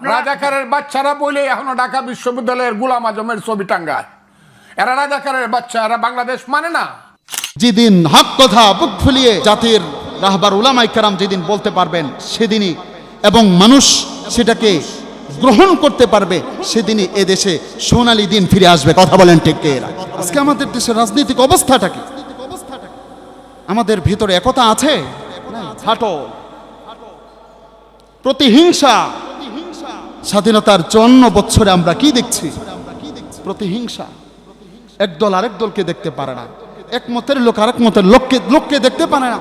রাজাকারের বাচ্চারা বলে এখনও ঢাকা বিশ্ববিদ্যালয়ের গুলাম আজমের ছবি টাঙ্গায়। এরা রাজাকারের বাচ্চা এরা বাংলাদেশ মানে না। যেদিন হক কথা বুক ফুলিয়ে জাতির রাহবার উলামাই কারাম যেদিন বলতে পারবেন সেদিনই এবং মানুষ সেটাকে গ্রহণ করতে পারবে সেদিনই এ দেশে সোনালী দিন ফিরে আসবে। কথা বলেন ঠিক কে এরা? আজকে আমাদের দেশের রাজনৈতিক অবস্থাটা কি? আমাদের ভিতরে একতা আছে? প্রতিহিংসা স্বাধীনতার চুয়ান্ন বছরে আমরা কি দেখছি? প্রতিহিংসা। একদল আরেক দলকে দেখতে পারে না। একমতের লোক আরেক মতের লোককে লোককে দেখতে পারে না।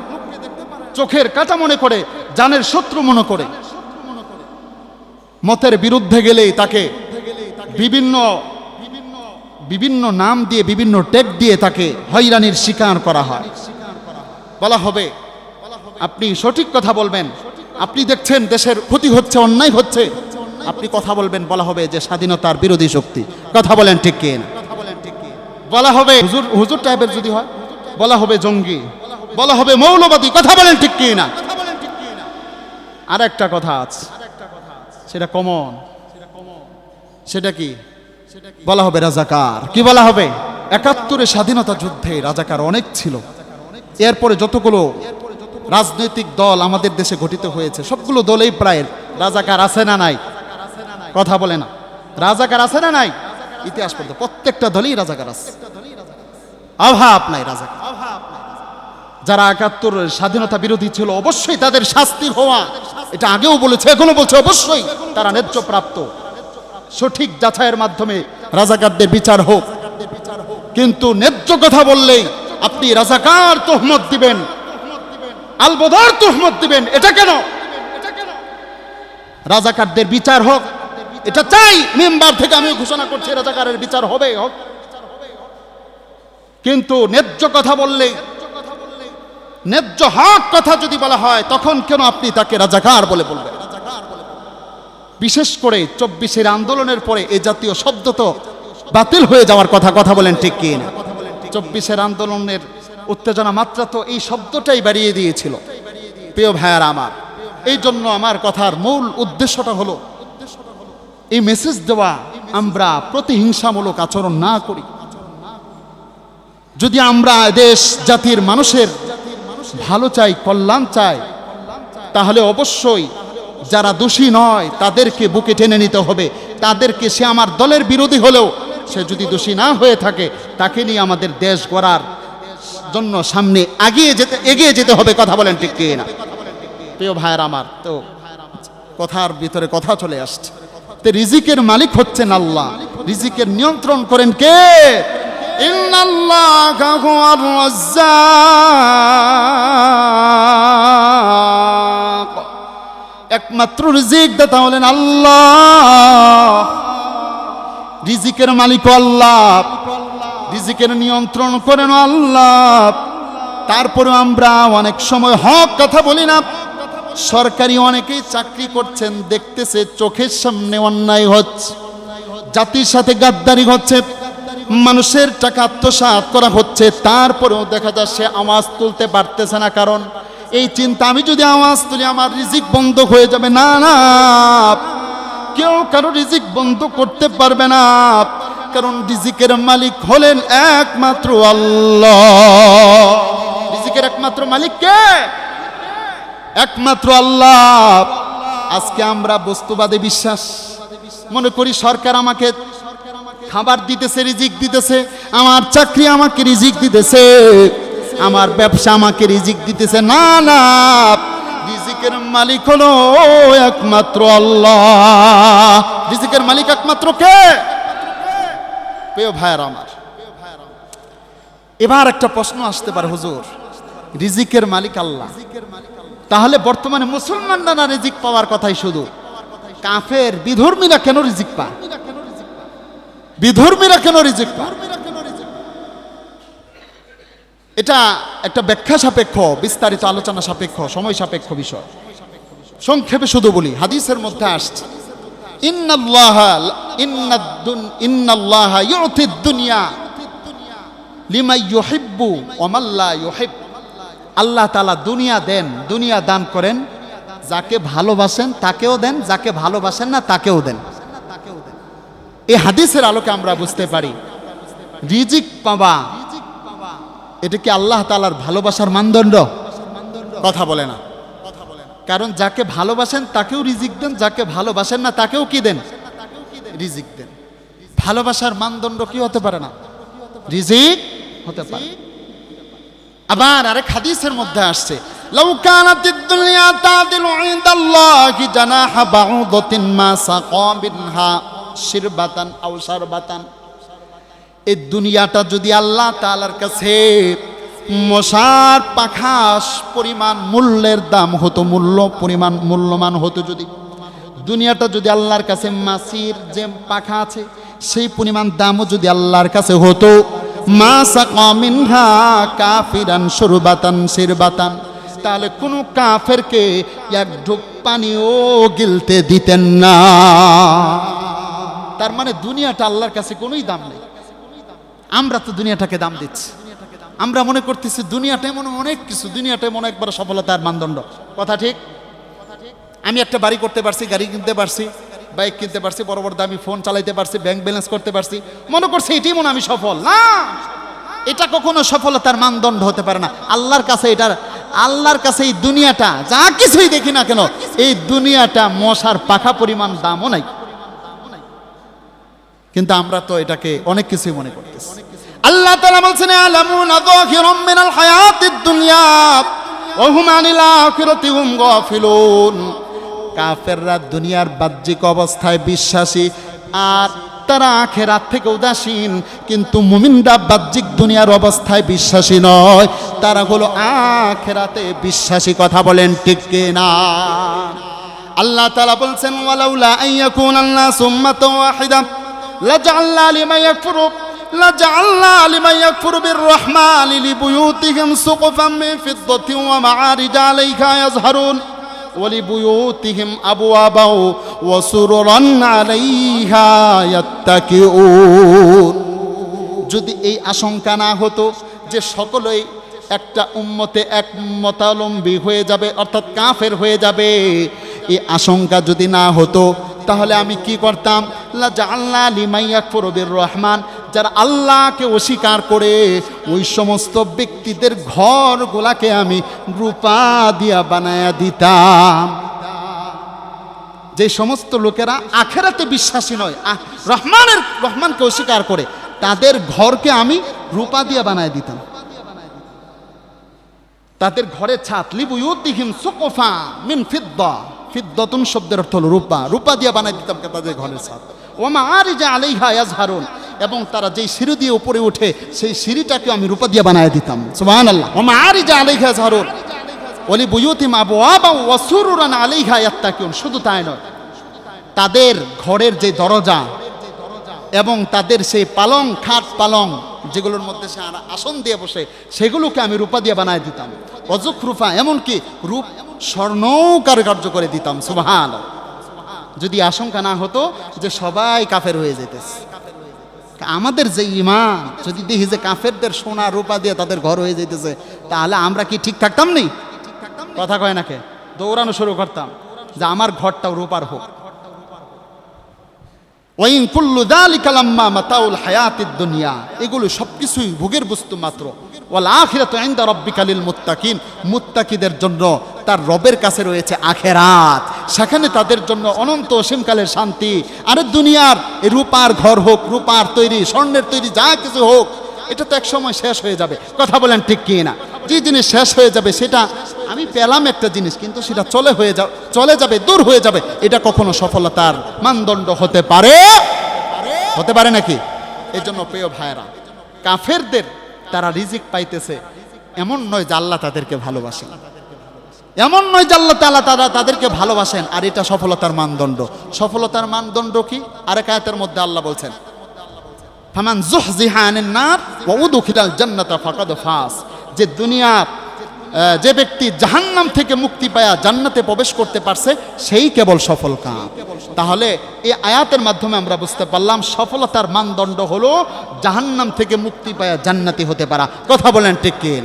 চোখের কাটা মনে করে, জানের শত্রু মনে করে। মতের বিরুদ্ধে গেলেই তাকে বিভিন্ন বিভিন্ন নাম দিয়ে, বিভিন্ন টেক দিয়ে তাকে হয়রানির শিকার করা হয়। বলা হবে, আপনি সঠিক কথা বলবেন। আপনি দেখছেন দেশের ক্ষতি হচ্ছে, অন্যায় হচ্ছে। আপনি কথা বলবেন বলা হবে যে স্বাধীনতার বিরোধী শক্তি। কথা বলেন ঠিক কি না? বলা হবে হুজুর হুজুর টাইপের যদি হয় বলা হবে জঙ্গি বলা হবে মৌলবাদী কথা বলেন ঠিক কি না? আর একটা কথা আছে। সেটা কমন। সেটা কি? বলা হবে রাজাকার। কি বলা হবে? একাত্তরে স্বাধীনতা যুদ্ধে রাজাকার অনেক ছিল। এরপরে যতগুলো রাজনৈতিক দল আমাদের দেশে গঠিত হয়েছে সবগুলো দলেই প্রায় রাজাকার আছে না নাই? কথা বলে না। রাজাকার আছে না নাই? ইতিহাস পড়তে প্রত্যেকটা দলই রাজাকার আছে। অভাব নাই রাজাকার। যারা একাত্তর স্বাধীনতা বিরোধী ছিল, অবশ্যই তাদের শাস্তি হওয়া। এটা আগেও বলেছে, এখনও বলছে, অবশ্যই তারা ন্যায্য প্রাপ্ত সঠিক যাচাইয়ের মাধ্যমে রাজাকারদের বিচার হোক। কিন্তু ন্যায্য কথা বললেই আপনি রাজাকার তোহমত দিবেন। আলবদর তোহমত দিবেন। এটা কেন? রাজাকারদের বিচার হোক এটা চাই। মেম্বার থেকে আমি ঘোষণা করছি, রাজাকারের বিচার হবে হোক কিন্তু ন্যায্য কথা বললে, ন্যায্য হক কথা যদি বলা হয়, তখন কেন আপনি তাকে রাজাকার বলে বলবেন? বিশেষ করে চব্বিশের আন্দোলনের পরে এ জাতীয় শব্দ তো বাতিল হয়ে যাওয়ার কথা কথা বলেন ঠিক কি না? চব্বিশের আন্দোলনের উত্তেজনা মাত্রা তো এই শব্দটাই বাড়িয়ে দিয়েছিল। প্রিয় ভাইয়ার আমার, এই জন্য আমার কথার মূল উদ্দেশ্যটা হলো এই মেসেজ দেওয়া আমরা প্রতিহিংসামূলক আচরণ না করি। যদি আমরা দেশ, জাতির মানুষের ভালো চাই, কল্যাণ চাই, তাহলে অবশ্যই যারা দোষী নয়, তাদেরকে বুকে টেনে নিতে হবে। তাদেরকে সে আমার দলের বিরোধী হলেও সে যদি দোষী না হয়ে থাকে, তাকে নিয়ে আমাদের দেশ গড়ার জন্য সামনে এগিয়ে যেতে এগিয়ে যেতে হবে, কথা বলেন ঠিক কি না প্রিয় ভাইয়ের আমার, তো কথার ভিতরে কথা চলে আসছে। তো রিজিকের মালিক হচ্ছেন আল্লাহ। রিজিকের নিয়ন্ত্রণ করেন কে? একমাত্র রিজিক দাতা হলেন আল্লাহ। রিজিকের মালিক আল্লাহ। রিজিকের নিয়ন্ত্রণ করেন আল্লাহ। তারপরে আমরা অনেক সময় হক কথা বলি না। সরকারি অনেকেই চাকরি করছেন, দেখতেছে চোখের সামনে অন্যায় হচ্ছে। জাতির সাথে গাদ্দারি হচ্ছে, মানুষের টাকা আত্মসাৎ করা হচ্ছে, তারপরেও দেখা যায় সে আওয়াজ তুলতে পারতেছে না। কারণ এই চিন্তা, আমি যদি আওয়াজ তুলি, আমার রিজিক বন্ধ হয়ে যাবে। না না, কেউ কারও রিজিক বন্ধ করতে পারবে না। কারণ রিজিকের মালিক হলেন একমাত্র আল্লাহ। রিজিকের একমাত্র মালিক কে? একমাত্র আল্লাহ। আজকে আমরা বস্তুবাদে বিশ্বাস। মনে করি সরকার আমাকে খাবার দিতেছে, রিজিক দিতেছে, আমার চাকরি আমাকে রিজিক দিতেছে, আমার ব্যবসা আমাকে রিজিক দিতেছে। না না, রিজিকের মালিক হলো একমাত্র আল্লাহ। রিজিকের মালিক একমাত্র কে? প্রিয় ভাইয়ার আমার, এবার একটা প্রশ্ন আসতে পারে, হুজুর। রিজিকের মালিক আল্লাহ। তাহলে বর্তমানে মুসলমানরা না রিজিক পাওয়ার কথাই শুধু? কাফের, বিধর্মীরা কেন রিজিক পায়? বিধর্মীরা কেন রিজিক পায়? এটা একটা ব্যাখ্যা সাপেক্ষ, বিস্তারিত আলোচনা সাপেক্ষ, সময় সাপেক্ষ বিষয়। সংক্ষেপে শুধু বলি, হাদিসের মধ্যে আসছে, ইন্নাল্লাহ ইউতিদ দুনিয়া লিমা ইউহিব্বু ওয়া মান লা ইউহিব আল্লাহ তালা দুনিয়া দেন, দুনিয়া দান করেন। যাকে ভালোবাসেন তাকেও দেন, যাকে ভালোবাসেন না তাকেও দেন। এই হাদিসের আলোকে আমরা বুঝতে পারি, রিজিক পাবা এটা কি আল্লাহ তালার ভালোবাসার মানদণ্ড? কথা বলে না। কারণ যাকে ভালোবাসেন তাকেও রিজিক দেন, যাকে ভালোবাসেন না তাকেও কি দেন? রিজিক দেন। ভালোবাসার মানদণ্ড কি হতে পারে না? রিজিক হতে পারে। আবার আরেক হাদিসের মধ্যে আসছে لو كانت الدنيا تعدل عند الله جناح بعوضة ما سقى منها شربة أو شربة এই দুনিয়াটা যদি আল্লাহ তাআলার কাছে মশার পাখাস পরিমাণ মূল্যের দাম হতো মূল্য পরিমাণ মূল্যমান হতো যদি দুনিয়াটা যদি আল্লাহর কাছে মাসির যে পাখা আছে সেই পরিমাণ দামও যদি আল্লাহর কাছে হতো মা সাকা মিনহা কাফিরান সুরবাতান শিরবাতান তাহলে কোনো কাফেরকে এক ঢুক পানিও গিলতে দিতেন না। তার মানে দুনিয়াটা আল্লাহর কাছে কোনোই দাম নেই। আমরা তো দুনিয়াটাকে দাম দিচ্ছি। আমরা মনে করতেছি দুনিয়াটা এমন অনেক কিছু, দুনিয়াটা এমন একবার সফলতার মানদণ্ড। কথা ঠিক? আমি একটা বাড়ি করতে পারছি, গাড়ি কিনতে পারছি। বাইক কিনতে পারছি, বড় বড় দামি ফোন চালাইতে পারছি ব্যাংক ব্যালেন্স করতে পারছি। মনে করছি এটি মনে আমি সফল। না! এটা কখনো সফলতার মানদণ্ড হতে পারে না। আল্লাহর কাছে এটার, আল্লাহর কাছে এই দুনিয়াটা, যা কিছুই দেখি না কেন, এই দুনিয়াটা মশার পাখা পরিমাণ দামও নাই। কিন্তু আমরা তো এটাকে অনেক কিছুই মনে করতেছি। আল্লাহ তাআলা বলছেন আলামুনা যাহিরাম মিনাল হায়াতিদ দুনিয়া, ওয়া হুম আনিল আখিরাতি, হুম গাফিলুন। কাফেররা দুনিয়ার বাহ্যিক অবস্থায় বিশ্বাসী, আর তারা আখেরাত থেকে উদাসীন, কিন্তু মুমিনরা বাহ্যিক দুনিয়ার অবস্থায় বিশ্বাসী নয়। তারা হলো আখেরাতে বিশ্বাসী, কথা বলেন ঠিক না আল্লাহ তালা বলছেন, ওয়ালাউলা আইয়াকুন আল্লাহ উম্মাতাও ওয়াহিদা, লাজআলনা লিমান ইয়াকফুরু, লাজআলনা লিমান ইয়াকফুরু বিররহমান লিবুয়ুতিহিম সুকফাম মিন ফিদ্দাতিন ওয়া মাআরিজ আলাইহা ইয়াজহারুন। ولبيوتهم أبوابا وسررا عليها يتكئون যদি এই আশঙ্কা না হতো যে সকলেই একটা উম্মতে এক মতালম্বী হয়ে যাবে অর্থাৎ কাফের হয়ে যাবে এই আশঙ্কা যদি না হতো তাহলে আমি কি করতাম আল্লাহ লিমাইয়াকফরবির রহমান যারা আল্লাহকে অস্বীকার করে, ওই সমস্ত ব্যক্তিদের ঘরগুলাকে আমি রূপা দিয়া বানায়া দিতাম। যে সমস্ত লোকেরা আখেরাতে বিশ্বাসী নয় রহমানের, রহমানকে অস্বীকার করে, তাদের ঘরকে আমি রূপা দিয়া বানায় দিতাম। তাদের ঘরের ছাদ, লিবুয়ুতিহিম সুকফা মিন ফিদ্দা। ফিদ্দাতুন শব্দের অর্থ হলো রূপা। রূপা দিয়ে বানায় দিতাম তাদের ঘরের ছাদ। ওমা আর যা আলাইহা ইয়াজহারুন। এবং তারা যেই সিঁড়ি দিয়ে উপরে উঠে, সেই সিঁড়িটাকে আমি রূপা দিয়ে বানায় দিতাম। সুবহানাল্লাহ। ওমা আর যা আলাইহা ইয়াজহারুন ওলি বুয়ুতিম আবু আবা ওয়াসুরুরান আলাইহা ইয়াত্তাকিউন। শুধু তাই নয়, তাদের ঘরের যে দরজা এবং তাদের সেই পালং, খাট পালং, যেগুলোর মধ্যে সে আসন দিয়ে বসে, সেগুলোকে আমি রূপা দিয়ে বানায় দিতাম। অজুক রূপা, এমনকি রূপ স্বর্ণও কারুকার্য করে দিতাম সুবহান যদি আশঙ্কা না হতো যে সবাই কাফের হয়ে যেতেছে। আমাদের যে ইমান যদি দেখি যে কাফেরদের সোনা রূপা দিয়ে তাদের ঘর হয়ে যেতেছে তাহলে আমরা কি ঠিক থাকতাম নি? কথা কয় নাকে দৌড়ানো শুরু করতাম যে আমার ঘরটাও রূপার হোক। ওয়াইন কুল্লু দালিকা লাম্মা মাতাউল হায়াতিদ দুনিয়া। এগুলো সবকিছুই ভোগের বস্তু মাত্র। ওয়াল আখিরাতু ইনদা রাব্বিকা লিল মুত্তাকিন। মুত্তাকিদের জন্য তার রবের কাছে রয়েছে আখেরাত। সেখানে তাদের জন্য অনন্ত অসীমকালের শান্তি। আরে দুনিয়ার রূপার ঘর হোক, রূপার তৈরি, স্বর্ণের তৈরি যা কিছু হোক, এটা তো এক সময় শেষ হয়ে যাবে। কথা বলেন ঠিক কি না যে জিনিস শেষ হয়ে যাবে, সেটা আমি পেলাম একটা জিনিস, কিন্তু সেটা চলে হয়ে যাও চলে যাবে, দূর হয়ে যাবে, এটা কখনো সফলতার মানদণ্ড হতে পারে? হতে পারে নাকি? এই জন্য প্রিয় ভাইরা কাফেরদের তারা রিজিক পাইতেছে, এমন নয় যে আল্লাহ তাদেরকে ভালোবাসেন। এমন নয় যে আল্লাহ তালা তারা তাদেরকে ভালোবাসেন, আর এটা সফলতার মানদণ্ড। সফলতার মানদণ্ড কি? আরেক আয়াতের মধ্যে আল্লাহ বলছেন, ফামান জুহজিহা আনিন নার ওয়া উদখিলাল জান্নাতা ফাকাদ ফাস। যে দুনিয়ার যে ব্যক্তি জাহান্নাম থেকে মুক্তি পায়া জান্নাতে প্রবেশ করতে পারছে, সেই কেবল সফল কাম। তাহলে এই আয়াতের মাধ্যমে আমরা বুঝতে পারলাম, সফলতার মানদণ্ড হলো জাহান্নাম থেকে মুক্তি পায়া জান্নাতি হতে পারা। কথা বলেন ঠিক